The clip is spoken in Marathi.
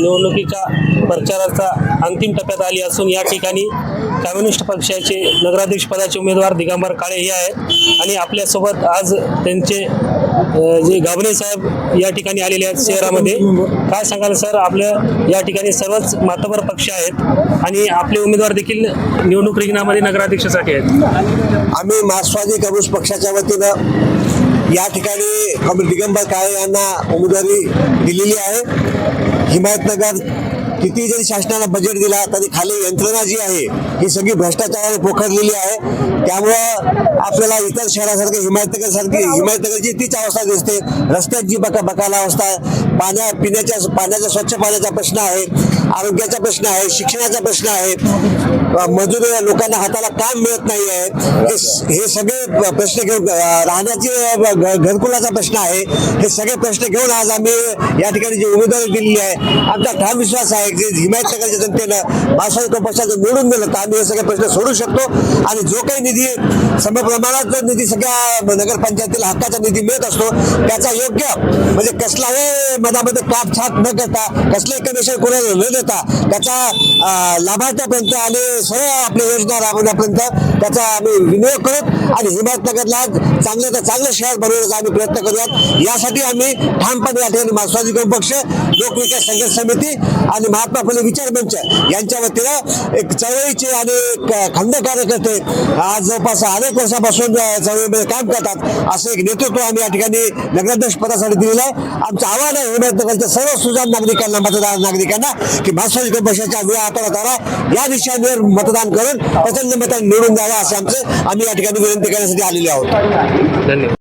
निवडणुकीच्या प्रचाराचा अंतिम टप्प्यात आली असून या ठिकाणी कम्युनिस्ट पक्षाचे नगराध्यक्ष पदाचे उमेदवार दिगंबर काळे हे आहेत. आणि आपल्यासोबत आज त्यांचे जे गाभणे साहेब या ठिकाणी आलेले आहेत शहरामध्ये. काय सांगाल सर? आपल्या या ठिकाणी सर्वच मातबर पक्ष आहेत आणि आपले उमेदवार देखील निवडणूक रिंगणामध्ये नगराध्यक्षासाठी आहेत. आम्ही मार्क्सवादी कम्युनिस्ट पक्षाच्या वतीनं या ठिकाणी कॉम्रेड दिगंबर काळे यांना उमेदवारी दिलेली आहे. हिमायतनगर किती जरी शासनानं बजेट दिला तरी खाली यंत्रणा जी आहे ही सगळी भ्रष्टाचाराने पोखरलेली आहे. त्यामुळं आपल्याला इतर शहरासारखं हिमायतनगर सारखी हिमायतनगरची तीच अवस्था दिसते. रस्त्यात जी बका बकाला अवस्था आहे. पाण्या पिण्याच्या पाण्याचा स्वच्छ पाण्याचा प्रश्न आहे. आरोग्याचा प्रश्न आहे शिक्षणाचा प्रश्न आहे. मजूर लोकांना हाताला काम मिळत नाही आहे हे सगळे प्रश्न घेऊन राहण्याचे घरकुलाचा प्रश्न आहे. हे सगळे प्रश्न घेऊन आज आम्ही या ठिकाणी जी उमेदवारी दिलेली आहे आमचा ठाम विश्वास आहे की हिमायतनगरच्या जनतेनं मार्क्सवादी पक्षाचं निवडून दिलं तर आम्ही हे सगळे प्रश्न सोडू शकतो. आणि जो काही निधी समप्रमाणात निधी सगळ्या नगरपंचायतीला हक्काचा निधी मिळत असतो त्याचा योग्य म्हणजे कसलाही मधामध्ये काप छाप न करता कसलंही कमिशन कोणाला न देता त्याचा लाभार्थ्यापर्यंत आणि सर्व आपल्या योजना राबवण्यापर्यंत त्याचा आम्ही विनियोग करू आणि हिमायतनगरला चांगलं तर चांगलं शहर बनवण्याचा आम्ही प्रयत्न करूयात. यासाठी आम्ही ठामपणे या ठिकाणी मार्क्सवादी पक्ष लोकविकास संघर्ष समिती आणि महात्मा फुले विचार मंच यांच्या वतीनं एक चळवळीचे आणि एक खंड कार्यकर्ते आज जवळपास अनेक वर्षापासून चळवळीमध्ये काम करतात असं एक नेतृत्व आम्ही या ठिकाणी नगराध्यक्ष पदासाठी दिलेलं आहे. आमचं आव्हान आहे हिमायतनगरच्या सर्व सुजान नागरिकांना मतदार नागरिकांना की मार्क्सवादी कम्युनिस्ट पक्षाच्या आग्रह हाताला या विषयावर मतदान करून प्रचंड मतांनी निवडून द्यावा असं आमचं आम्ही या ठिकाणी विनंती करण्यासाठी आलेले आहोत. धन्यवाद.